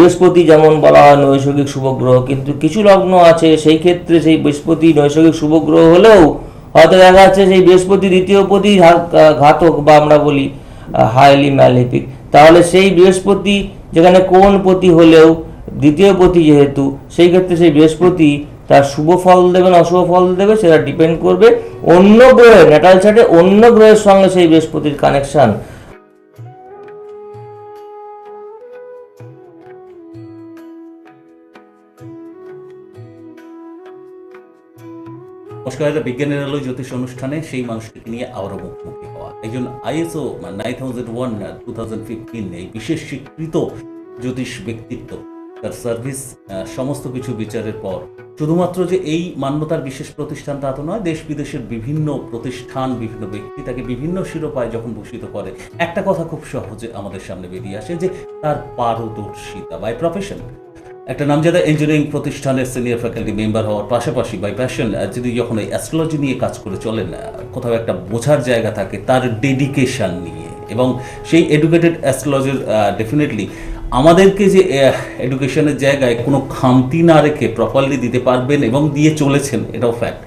বৃহস্পতি যেমন বলা হয় নৈসর্গিক শুভগ্রহ কিন্তু কিছু লগ্ন আছে, সেই ক্ষেত্রে সেই বৃহস্পতি নৈসর্গিক শুভগ্রহ হলেও হয়তো দেখা যাচ্ছে সেই বৃহস্পতি দ্বিতীয় পতি ঘাতক বা আমরা বলি হাইলি ম্যালিফিক তাহলে সেই বৃহস্পতি যেখানে কোন পতি হলেও দ্বিতীয় পতি যেহেতু, সেই ক্ষেত্রে সেই বৃহস্পতি তার শুভ ফল দেবে না অশুভ ফল দেবে, সেটা ডিপেন্ড করবে অন্য গ্রহের ন্যাটাল চার্টে অন্য গ্রহের সঙ্গে সেই বৃহস্পতির কানেকশন এটা বিজ্ঞানের আলো জ্যোতিষ অনুষ্ঠানে সেই মানুষটিকে নিয়ে মুখোমুখি হওয়া। একজন ISO nine thousand one two thousand fifteen এই বিশেষ স্বীকৃত জ্যোতিষ ব্যক্তিত্ব। তার সার্ভিস সমস্ত কিছু বিচারের পর শুধুমাত্র যে এই মান্যতার বিশেষ প্রতিষ্ঠান তা তো নয় দেশ বিদেশের বিভিন্ন প্রতিষ্ঠান, বিভিন্ন ব্যক্তি তাকে বিভিন্ন শিরোপায় যখন ভূষিত করে, একটা কথা খুব সহজে আমাদের সামনে বেরিয়ে আসে যে তার পারদর্শিতা বাই প্রফেশন একটা নামজাদা ইঞ্জিনিয়ারিং প্রতিষ্ঠানের সিনিয়র ফ্যাকাল্টি মেম্বার হওয়ার পাশাপাশি বাই প্যাশন যদি যখন ওই অ্যাস্ট্রোলজি নিয়ে কাজ করে চলেন কোথাও একটা বোঝার জায়গা থাকে তার ডেডিকেশন নিয়ে। এবং সেই এডুকেটেড অ্যাস্ট্রোলজির ডেফিনেটলি আমাদেরকে যে এডুকেশনের জায়গায় কোনো খামতি না রেখে প্রপারলি দিতে পারবেন এবং দিয়ে চলেছেন, এটাও ফ্যাক্ট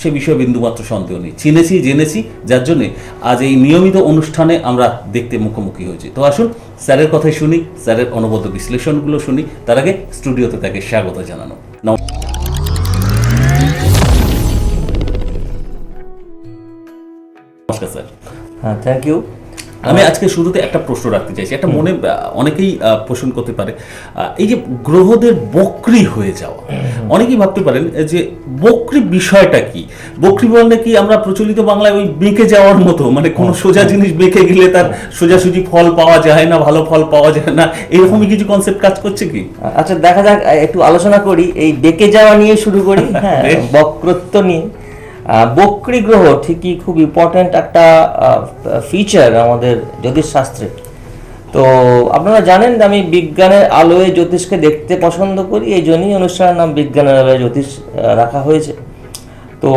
সে বিষয়ে বিন্দুমাত্র সন্দেহ নেই। চিনেছি, জেনেছি, যার জন্যে আজ এই নিয়মিত অনুষ্ঠানে আমরা দেখতে মুখোমুখি হয়েছি। তো আসুন, স্যারের কথাই শুনি, স্যারের অনবদ্য বিশ্লেষণগুলো শুনি, তার আগে স্টুডিওতে তাকে স্বাগত জানানো। নমস্কার, স্যার। হ্যাঁ থ্যাংক ইউ আমি আজকে শুরুতে একটা প্রশ্ন রাখতে চাইছি। একটা মনে অনেকেই পোষণ করতে পারে এই যে গ্রহদের বক্রি হয়ে যাওয়া। অনেকেই ভাবতে পারেন যে বক্রি বিষয়টা কি? বক্রি বললে কি আমরা প্রচলিত বাংলায় ওই বেঁকে যাওয়ার মতো মানে কোনো সোজা জিনিস বেঁকে গেলে তার সোজাসুজি ফল পাওয়া যায় না ভালো ফল পাওয়া যায় না এরকমই কিছু কনসেপ্ট কাজ করছে কি? আচ্ছা দেখা যাক একটু আলোচনা করি এই বেঁকে যাওয়া নিয়ে শুরু করি হ্যাঁ। বক্রত্ব নিয়ে। বক্রী গ্রহ ঠিকই খুব ইম্পর্ট্যান্ট একটা ফিচার আমাদের জ্যোতিষশাস্ত্রে। তো আপনারা জানেন আমি বিজ্ঞানের আলোয় জ্যোতিষকে দেখতে পছন্দ করি, এই জন্যই অনুষ্ঠানের নাম বিজ্ঞানের আলোয় জ্যোতিষ রাখা হয়েছে। তো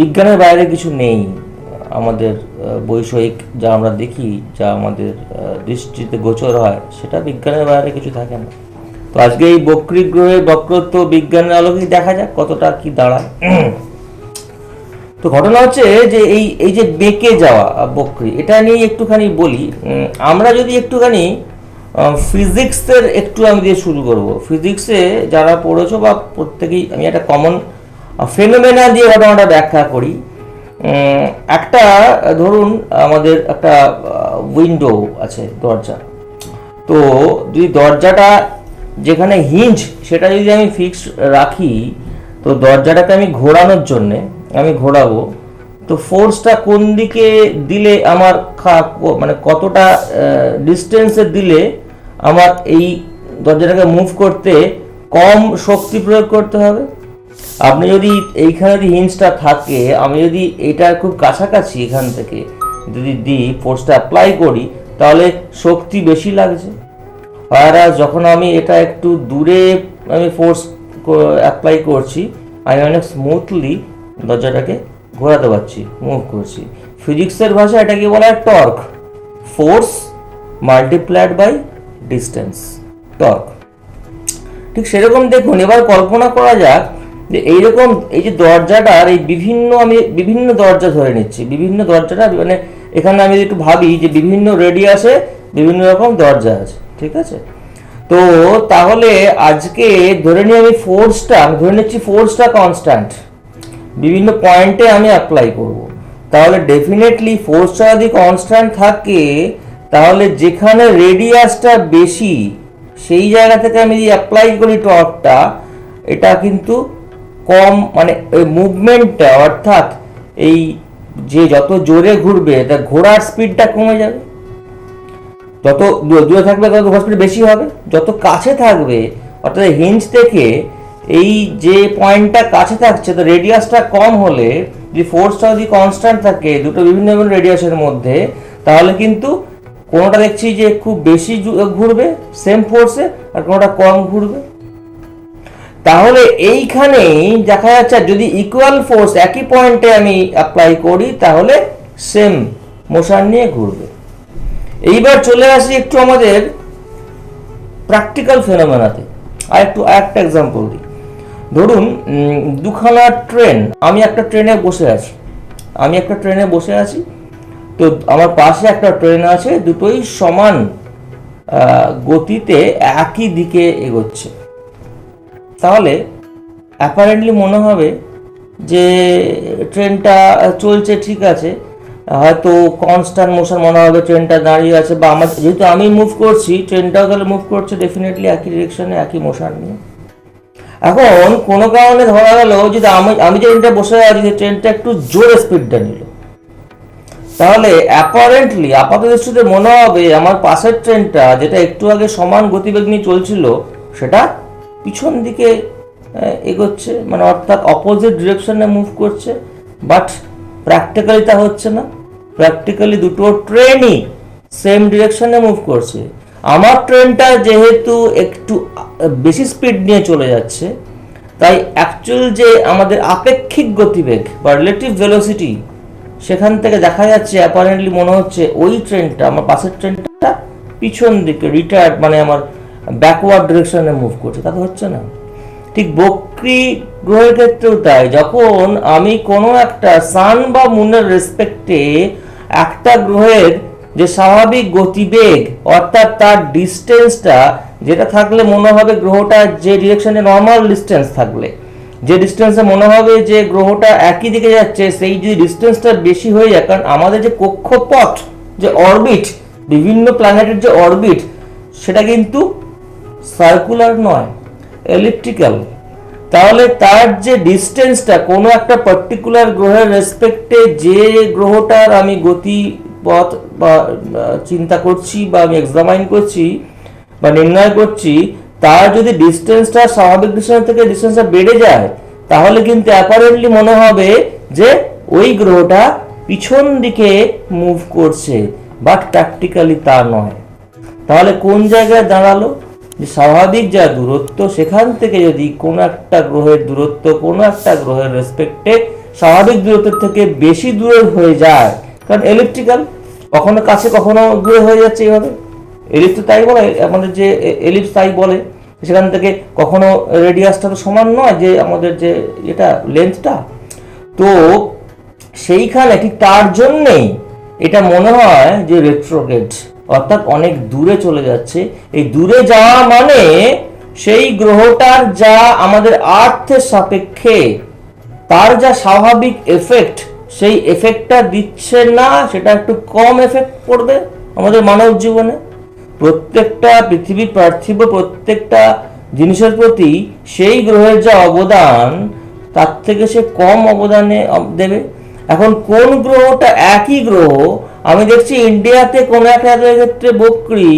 বিজ্ঞানের বাইরে কিছু নেই, আমাদের বৈষয়িক যা আমরা দেখি, যা আমাদের দৃষ্টিতে গোচর হয়, সেটা বিজ্ঞানের বাইরে কিছু থাকে না। তো আজকে এই বক্রী গ্রহের বক্রত্ব বিজ্ঞানের আলোকেই দেখা যাক কতটা কি দাঁড়ায়। তো ঘটনা হচ্ছে যে এই এই যে বেঁকে যাওয়া বক্রী, এটা নিয়ে একটুখানি বলি আমরা যদি একটুখানি ফিজিক্সের একটু আমি দিয়ে শুরু করব। ফিজিক্সে যারা পড়েছো বা প্রত্যেকেই, আমি একটা কমন ফেনোমেনা দিয়ে ঘটনাটা ব্যাখ্যা করি। একটা, ধরুন, আমাদের একটা উইন্ডো আছে, দরজা। তো যদি দরজাটা যেখানে হিঞ্জ সেটা যদি আমি ফিক্স রাখি, তো দরজাটাকে আমি ঘোরানোর জন্যে আমি ঘোরাবো। তো ফোর্সটা কোন দিকে দিলে আমার মানে কতটা ডিস্টেন্সে দিলে আমার এই দরজাটাকে মুভ করতে কম শক্তি প্রয়োগ করতে হবে? আপনি যদি এইখানে যদি হিঞ্জটা থাকে, আমি যদি এটা খুব কাছাকাছি এখান থেকে যদি দিই ফোর্সটা অ্যাপ্লাই করি, তাহলে শক্তি বেশি লাগছে। আর যখন আমি এটা একটু দূরে আমি ফোর্স অ্যাপ্লাই করছি আমি অনেক স্মুথলি দরজাটাকে ঘোরাতে পারছি মুভ করছি। ফিজিক্সের ভাষা এটাকে বলা হয় torque force multiplied by distance torque ঠিক সেরকম দেখুন, এবার কল্পনা করা যাক যে এইরকম এই যে দরজাটার এই বিভিন্ন আমি বিভিন্ন দরজা ধরে নিচ্ছি, বিভিন্ন দরজাটা মানে এখানে আমি একটু ভাবি যে বিভিন্ন রেডিয়াসে বিভিন্ন রকম দরজা আছে, ঠিক আছে? তো তাহলে আজকে ধরে নিই আমি ফোর্সটা আমি ধরে নিচ্ছি ফোর্সটা কনস্ট্যান্ট বিভিন্ন পয়েন্টে আমি অ্যাপ্লাই করব। তাহলে ডেফিনেটলি ফোর্সটা যদি কনস্ট্যান্ট থাকে, তাহলে যেখানে রেডিয়াসটা বেশি, সেই জায়গা থেকে আমি যদি অ্যাপ্লাই করি টর্কটা এটা কিন্তু কম মানে ওই মুভমেন্টটা অর্থাৎ এই যে যত জোরে ঘুরবে, তা ঘোরার স্পিডটা কমে যাবে। যত দূরে থাকবে, তত ঘোরার স্পিড বেশি হবে। যত কাছে থাকবে, অর্থাৎ হিঞ্জ থেকে এই যে পয়েন্টটা কাছে থাকছে, তো রেডিয়াসটা কম হলে যদি ফোর্সটা যদি কনস্ট্যান্ট থাকে, দুটো বিভিন্ন বিভিন্ন রেডিয়াসের মধ্যে, তাহলে কিন্তু কোনোটা দেখছি যে খুব বেশি ঘুরবে সেম ফোর্সে আর কোনোটা কম ঘুরবে। তাহলে এইখানেই দেখা যাচ্ছে, যদি ইকুয়াল ফোর্স একই পয়েন্টে আমি অ্যাপ্লাই করি, তাহলে সেম মোশন নিয়ে ঘুরবে। এইবার চলে আসি একটু আমাদের প্র্যাকটিক্যাল ফেনোমেনাতে আর একটু একটা এক্সাম্পল দিই। ধরুন দুখানা ট্রেন, আমি একটা ট্রেনে বসে আছি। আমি একটা ট্রেনে বসে আছি, তো আমার পাশে একটা ট্রেন আছে, দুটোই সমান গতিতে একই দিকে এগোচ্ছে। তাহলে অ্যাপারেন্টলি মনে হবে যে ট্রেনটা চলছে ঠিক আছে, হয়তো কনস্ট্যান্ট মোশন মনে হবে ট্রেনটা দাঁড়িয়ে আছে, বা আমার যেহেতু আমি মুভ করছি, ট্রেনটাও তাহলে মুভ করছে ডেফিনেটলি একই ডিরেকশনে একই মোশন নিয়ে। এখন কোনো কারণে ধরা গেল যদি আমি আমি যে ট্রেনটা বসে আছি ট্রেনটা একটু জোরে স্পিডটা নিল। তাহলে অ্যাপারেন্টলি আপাত দৃষ্টিতে মনে হবে আমার পাশের ট্রেনটা যেটা একটু আগে সমান গতিবেগ নিয়ে চলছিল, সেটা পিছন দিকে এগোচ্ছে মানে অর্থাৎ অপোজিট ডিরেকশনে মুভ করছে বাট প্র্যাকটিক্যালি তা হচ্ছে না। প্র্যাকটিক্যালি দুটো ট্রেনই সেম ডিরেকশনে মুভ করছে। আমার ট্রেনটা যেহেতু একটু বেশি স্পিড নিয়ে চলে যাচ্ছে, তাই অ্যাকচুয়াল যে আমাদের আপেক্ষিক গতিবেগ বা রিলেটিভ ভেলোসিটি সেখান থেকে দেখা যাচ্ছে অ্যাপারেন্টলি মনে হচ্ছে ওই ট্রেনটা, আমার পাশের ট্রেনটা পিছন দিকে রিটায়ার্ড মানে আমার ব্যাকওয়ার্ড ডিরেকশনে মুভ করছে। তা তো হচ্ছে না। ঠিক বক্রি গ্রহের ক্ষেত্রেও তাই। যখন আমি কোনো একটা সান বা মুনের রেসপেক্টে একটা গ্রহের যে স্বাভাবিক গতিবেগ, অর্থাৎ তার ডিস্টেন্সটা, যেটা থাকলে মনে হবে গ্রহটার যে ডিরেকশনে নর্মাল ডিস্টেন্স থাকলে। যে ডিস্টেন্সে মনে হবে যে গ্রহটা একই দিকে যাচ্ছে, সেই যদি ডিস্টেন্সটা বেশি হয়ে যায়, কারণ আমাদের যে কক্ষপথ, যে অরবিট বিভিন্ন প্ল্যানেটের যে অরবিট সেটা কিন্তু সার্কুলার নয় ইলেকট্রিক্যাল তাহলে তার যে ডিস্টেন্সটা কোনো একটা পার্টিকুলার গ্রহের রেসপেক্টে যে গ্রহটার আমি গতি পথ বা চিন্তা করছি বা আমি এক্সামাইন করছি বা নির্ণয় করছি, তার যদি ডিস্টেন্সটা স্বাভাবিক ডিস্টেন্স থেকে ডিস্টেন্সটা বেড়ে যায়, তাহলে কিন্তু অ্যাপারেন্টলি মনে হবে যে ওই গ্রহটা পিছন দিকে মুভ করছে বাট প্র্যাকটিক্যালি তা নয়। তাহলে কোন জায়গায় দাঁড়াল? যে স্বাভাবিক যা দূরত্ব, সেখান থেকে যদি কোনো একটা গ্রহের দূরত্ব, কোনো একটা গ্রহের রেসপেক্টে স্বাভাবিক দূরত্বের থেকে বেশি দূরে হয়ে যায়, কারণ ইলেকট্রিক্যাল কখনো কাছে, কখনো দূরে হয়ে যাচ্ছে এইভাবে এলিপ্স তো তাই বলে, আমাদের যে এলিপ্স তাই বলে। সেখান থেকে কখনো রেডিয়াসটা তো সমান নয় যে আমাদের যে এটা লেন্থটা তো সেইখানে ঠিক তার জন্যেই এটা মনে হয় যে রেট্রোগেট অর্থাৎ অনেক দূরে চলে যাচ্ছে। এই দূরে যাওয়া মানে সেই গ্রহটার যা আমাদের আর্থের সাপেক্ষে, তার যা স্বাভাবিক এফেক্ট সেই এফেক্টটা দিচ্ছে না, সেটা একটু কম এফেক্ট পড়বে আমাদের মানব জীবনে। প্রত্যেকটা পৃথিবীর পার্থিব প্রত্যেকটা জিনিসের প্রতি সেই গ্রহের যা অবদান, তার থেকে সে কম অবদানে দেবে। এখন কোন গ্রহটা একই গ্রহ, আমি দেখছি ইন্ডিয়াতে কোনো একটা ক্ষেত্রে বকরি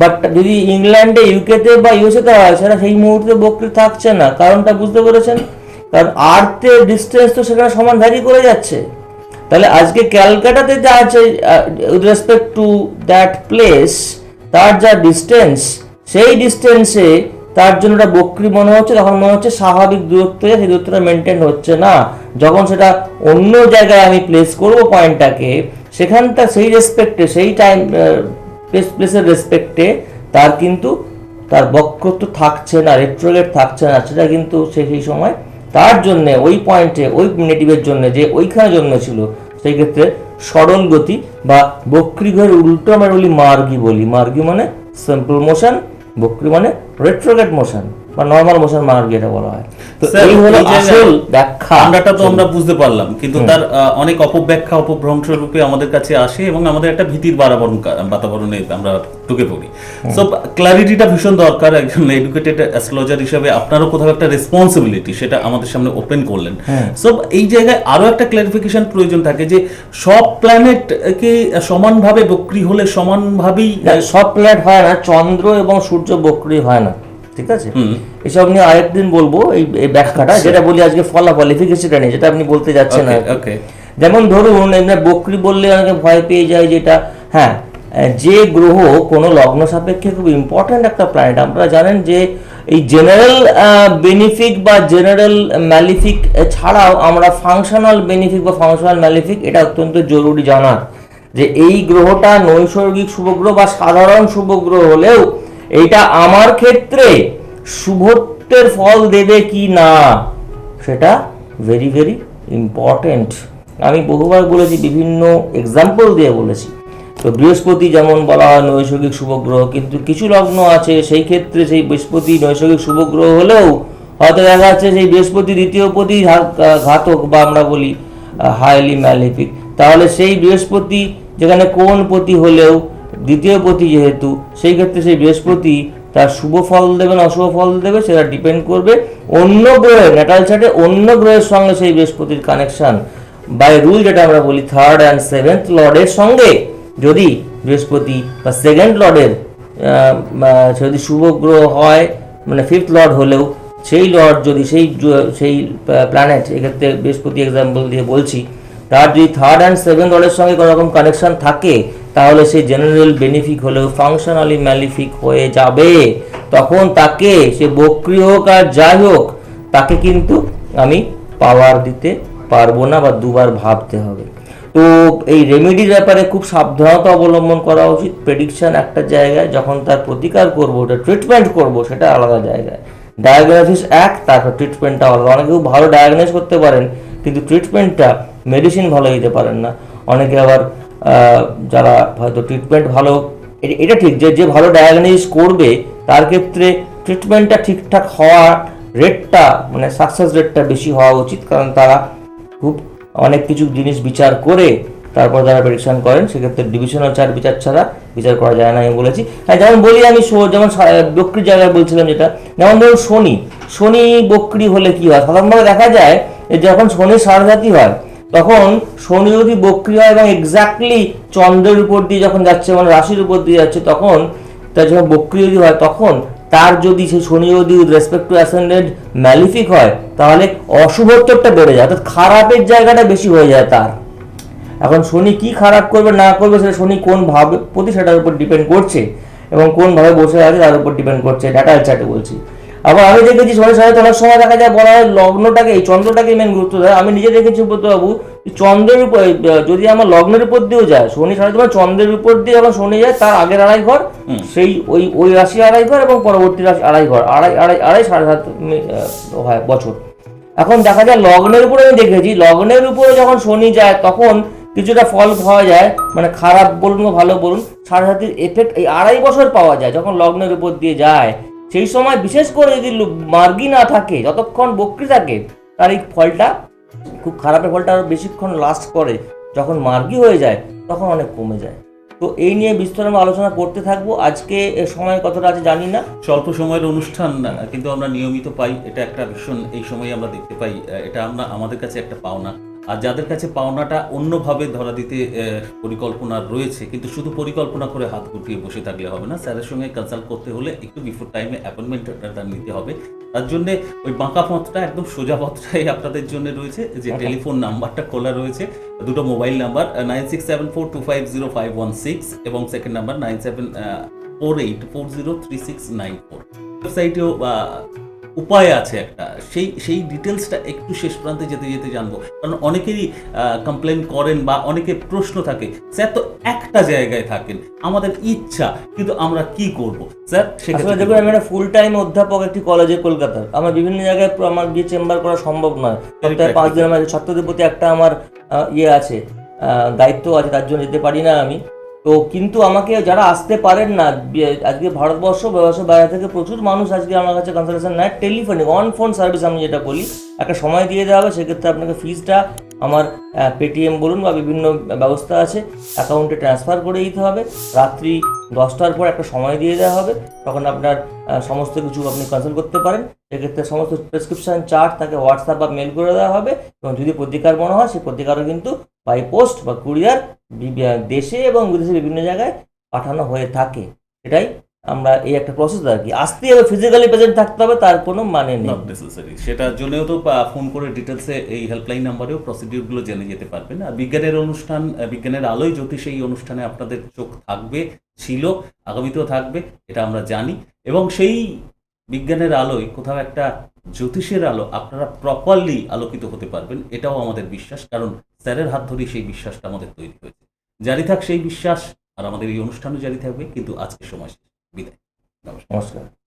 বাট যদি ইংল্যান্ডে, ইউকেতে বা ইউএসএতে হয়, সেটা সেই মুহূর্তে বকরি থাকছে না। কারণটা বুঝতে পেরেছেন? কারণ আর্থের ডিস্টেন্স তো সেখানে সমান ভ্যারি করে যাচ্ছে। তাহলে আজকে ক্যালকাটাতে যা আছে with respect to that place তার যা ডিস্টেন্স সেই ডিস্টেন্সে তার জন্য ওটা বক্রি মনে হচ্ছে, তখন মনে হচ্ছে স্বাভাবিক দূরত্বে সেই দূরত্বটা মেনটেন হচ্ছে না। যখন সেটা অন্য জায়গায় আমি প্লেস করব পয়েন্টটাকে সেখানটা সেই রেসপেক্টে সেই টাইম প্লেস প্লেসের রেসপেক্টে তার কিন্তু, তার বক্রত্ব থাকছে না রেট্রোগেট থাকছে না, সেটা কিন্তু সেই সময় তার জন্য, ওই পয়েন্টে ওই নেটিভের জন্য, যে ওইখানে জন্মেছিল সেই ক্ষেত্রে সরল গতি বা বক্রিঘরের উল্টো আমরা বলি মার্গি বলি। মার্গি মানে সিম্পল মোশন বক্রি মানে রেট্রোগেট মোশন বা নর্মাল মোশন মার্গি এটা বলা হয়। তো এই হলো আসল ব্যাখ্যা। আমরাটা তো আমরা বুঝতে পারলাম কিন্তু তার অনেক অপব্যাখ্যা অপভ্রংশ রূপে আমাদের কাছে আসে এবং আমাদের একটা ভীতির বাতাবরণ বাতাবরণে আমরা ঢুকে পড়ি। সো ক্লারিটিটা ভীষণ দরকার একজন এডুকেটেড অ্যাস্ট্রোলজার হিসেবে আপনারও কোথাও একটা রেসপন্সিবিলিটি সেটা আমাদের সামনে ওপেন করলেন। সো এই জায়গায় আরও একটা ক্লারিফিকেশন প্রয়োজন থাকে যে সব প্ল্যানেট কে সমানভাবে বক্রি হলে সমানভাবেই সব প্ল্যানেট হয় না চন্দ্র এবং সূর্য বক্রি হয় না। ঠিক আছে? এসব নিয়ে আরেকদিন বলব এই ব্যাখ্যাটা যেটা বলি আজকে ফলাফল এফিকেসিটা নিয়ে যেটা আপনি বলতে যাচ্ছেন যেমন ধরুন বকরি বললে অনেকে ভয় পেয়ে যায় যেটা হ্যাঁ যে গ্রহ কোনো লগ্ন সাপেক্ষে খুব ইম্পর্ট্যান্ট একটা প্ল্যানেট আপনারা জানেন যে এই জেনারেল বেনিফিক বা জেনারেল ম্যালিফিক ছাড়াও আমরা ফাংশনাল বেনিফিক বা ফাংশনাল ম্যালিফিক এটা অত্যন্ত জরুরি জানার যে এই গ্রহটা নৈসর্গিক শুভগ্রহ বা সাধারণ শুভগ্রহ হলেও এইটা আমার ক্ষেত্রে শুভত্বের ফল দেবে কি না, সেটা ভেরি ভেরি ইম্পর্টেন্ট আমি বহুবার বলেছি, বিভিন্ন এক্সাম্পল দিয়ে বলেছি। তো বৃহস্পতি যেমন বলা হয় নৈসর্গিক শুভগ্রহ কিন্তু কিছু লগ্ন আছে, সেই ক্ষেত্রে সেই বৃহস্পতি নৈসর্গিক শুভগ্রহ হলেও হয়তো দেখা যাচ্ছে সেই বৃহস্পতি দ্বিতীয় ঘা- ঘাতক বা আমরা বলি হাইলি ম্যালিফিক তাহলে সেই বৃহস্পতি যেখানে কোন পতি হলেও দ্বিতীয় পতি যেহেতু, সেই ক্ষেত্রে সেই বৃহস্পতি তার শুভ ফল দেবে না অশুভ ফল দেবে, সেটা ডিপেন্ড করবে অন্য গ্রহের ন্যাটাল চার্টে অন্য গ্রহের সঙ্গে সেই বৃহস্পতির কানেকশন বাই রুল যেটা আমরা বলি থার্ড অ্যান্ড সেভেন্থ লর্ডের সঙ্গে। যদি বৃহস্পতি বা সেকেন্ড লর্ডের যদি শুভ গ্রহ হয় মানে ফিফথ লর্ড হলেও, সেই লর্ড যদি সেই সেই প্ল্যানেট এক্ষেত্রে বৃহস্পতি এক্সাম্পল দিয়ে বলছি, তার যদি থার্ড অ্যান্ড সেভেন লর্ডের সঙ্গে কোনো রকম কানেকশন থাকে তাহলে সে জেনারেল বেনিফিক হলেও ফাংশনালি ম্যালিফিক হয়ে যাবে। তখন তাকে সে বক্রি হোক আর যাই হোক, তাকে কিন্তু আমি পাওয়ার দিতে পারব না বা দুবার ভাবতে হবে। তো এই রেমেডির ব্যাপারে খুব সাবধানতা অবলম্বন করা উচিত। প্রেডিকশন একটা জায়গায় যখন তার প্রতিকার করব, ওটা ট্রিটমেন্ট করব, সেটা আলাদা জায়গায়। ডায়াগনোসিস এক, তারপর ট্রিটমেন্টটা আলাদা। অনেকে খুব ভালো ডায়াগনোস করতে পারেন, কিন্তু ট্রিটমেন্টটা মেডিসিন ভালো দিতে পারেন না। অনেকে আবার যারা হয়তো ট্রিটমেন্ট ভালো, এটা ঠিক যে যে ভালো ডায়াগনোসিস করবে, তার ক্ষেত্রে ট্রিটমেন্টটা ঠিকঠাক হওয়ার রেটটা মানে সাকসেস রেটটা বেশি হওয়া উচিত। কারণ তারা খুব অনেক কিছু জিনিস বিচার করে, তারপর যারা প্রেডিকশন করেন, সেক্ষেত্রে ডিভিশনাল চার বিচার ছাড়া বিচার করা যায় না, আমি বলেছি। হ্যাঁ যেমন বলি আমি যেমন বকরির জায়গায় বলছিলাম যেটা, যেমন ধরুন শনি। শনি বকরি হলে কি হয়? সাধারণভাবে দেখা যায় যখন শনি সারজাতি হয় তখন শনি যদি বক্রি হয় এবং এক্স্যাক্টলি চন্দ্রের উপর দিয়ে যখন যাচ্ছে মানে রাশির উপর দিয়ে যাচ্ছে, তখন তার যখন বক্রি যদি হয়, তখন তার যদি সেই শনি যদি রেসপেক্ট টু অ্যাসেন্ডেন্ট ম্যালিফিক হয়, তাহলে অশুভত্বটা বেড়ে যায়, অর্থাৎ খারাপের জায়গাটা বেশি হয়ে যায় তার। এখন শনি কি খারাপ করবে, না করবে, সেটা শনি কোন ভাবে প্রতি সেটার উপর ডিপেন্ড করছে এবং কোন ভাবে বসে আছে, তার উপর ডিপেন্ড করছে ডাটা চার্টে বলছি। আবার আমি দেখেছি শনি সাথে অনেক সময় দেখা যায় বলা হয় লগ্নটাকে এই চন্দ্রটাকে মেন গুরুত্ব দেয়। আমি নিজে দেখেছি বাবু চন্দ্রের উপর যদি আমার লগ্নের উপর দিয়েও যায় শনি সাথে তোমার চন্দ্রের উপর দিয়ে যখন শনি যায় তার আগের আড়াই ঘর সেই ওই ওই রাশি আড়াই ঘর এবং পরবর্তী রাশি আড়াই ঘর আড়াই আড়াই আড়াই সাড়ে সাত হয় বছর। এখন দেখা যায় লগ্নের উপরে আমি দেখেছি লগ্নের উপরে যখন শনি যায় তখন কিছুটা ফল পাওয়া যায় মানে খারাপ বলুন বা ভালো বলুন সাড়ে সাতির এফেক্ট এই আড়াই বছর পাওয়া যায় যখন লগ্নের উপর দিয়ে যায় সেই সময় বিশেষ করে যদি মার্গি না থাকে যতক্ষণ বক্রি থাকে তার এই ফলটা খুব খারাপের ফলটা আরও বেশিক্ষণ লাস্ট করে। যখন মার্গি হয়ে যায় তখন অনেক কমে যায়। তো এই নিয়ে বিস্তর আমরা আলোচনা করতে থাকব। আজকে সময় কতটা আছে জানি না। স্বল্প সময়ের অনুষ্ঠান আহ, কিন্তু আমরা নিয়মিত পাই। এটা একটা ভীষণ এই সময় আমরা দেখতে পাই এটা আমরা আমাদের কাছে একটা পাওনা। আর যাদের কাছে পাওনাটা অন্যভাবে ধরা দিতে পরিকল্পনা রয়েছে কিন্তু শুধু পরিকল্পনা করে হাত গুটিয়ে বসে থাকলে হবে না। স্যারের সঙ্গে কনসাল্ট করতে হলে একটু বিফোর টাইমে অ্যাপয়েন্টমেন্টটা নিতে হবে। তার জন্য ওই বাঁকা পথটা একদম সোজা পথটাই আপনাদের জন্য রয়েছে যে টেলিফোন নাম্বারটা খোলা রয়েছে দুটো mobile number nine six seven four two five zero five one six এবং second number nine seven four eight four zero three six nine four ওয়েবসাইটেও উপায় আছে একটা। সেই সেই ডিটেলসটা একটু শেষ প্রান্তে যেতে যেতে জানব। কারণ অনেকেরই কমপ্লেন করেন বা অনেকে প্রশ্ন থাকে স্যার তো একটা জায়গায় থাকেন আমাদের ইচ্ছা কিন্তু আমরা কি করব? স্যার সেক্ষেত্রে দেখুন আমি একটা ফুল টাইম অধ্যাপক একটি কলেজে কলকাতার আমার বিভিন্ন জায়গায় আমার গিয়ে চেম্বার করা সম্ভব নয়। সপ্তাহে পাঁচ দিন আমার ছাত্রদের প্রতি একটা আমার ইয়ে আছে দায়িত্ব আছে তার জন্য যেতে পারি না আমি। তো কিন্তু আমাকে যারা আসতে পারেন না আজকে ভারতবর্ষ ব্যবসা বাইরে থেকে প্রচুর মানুষ আজকে আমার কাছে কনসালটেশন নেয় টেলিফোনিক অন ফোন সার্ভিস আমি যেটা বলি, একটা সময় দিয়ে দেওয়া হবে, সেক্ষেত্রে আপনাকে ফিজটা আমার পেটিএম বলুন বা বিভিন্ন ব্যবস্থা আছে অ্যাকাউন্টে ট্রান্সফার করে দিতে হবে, রাত্রি দশটার পর একটা সময় দিয়ে দেওয়া হবে, তখন আপনার সমস্ত কিছু আপনি কনসাল্ট করতে পারেন। সেক্ষেত্রে সমস্ত প্রেসক্রিপশন চার্ট তাকে হোয়াটসঅ্যাপ বা মেল করে দেওয়া হবে এবং যদি প্রতিকার মনে হয় সেই প্রতিকারও কিন্তু বাই পোস্ট বা কুরিয়ার দেশে এবং বিদেশে বিভিন্ন জায়গায় পাঠানো হয়ে থাকে। এটাই আমরা এই একটা প্রসেস আর কি। আসতে হবে ফিজিক্যালি প্রেজেন্ট থাকতে হবে, তার কোনো মানে নেই। নট নেসেসারি সেটার জন্যও তো ফোন করে ডিটেলসে এই হেল্পলাইন নাম্বারেও প্রসিডিউরগুলো জেনে যেতে পারবেন। আর বিজ্ঞানের অনুষ্ঠান বিজ্ঞানের আলোয় জ্যোতিষ এই অনুষ্ঠানে আপনাদের চোখ থাকবে, ছিল, আগামীতেও থাকবে, এটা আমরা জানি। এবং সেই বিজ্ঞানের আলোয় কোথাও একটা জ্যোতিষের আলো আপনারা প্রপারলি আলোকিত হতে পারবেন, এটাও আমাদের বিশ্বাস, কারণ স্যারের হাত ধরেই সেই বিশ্বাসটা আমাদের তৈরি হয়েছে। জারি থাক সেই বিশ্বাস, আর আমাদের এই অনুষ্ঠানও জারি থাকবে, কিন্তু আজকের সময় শেষ। বিদায়। নমস্কার নমস্কার।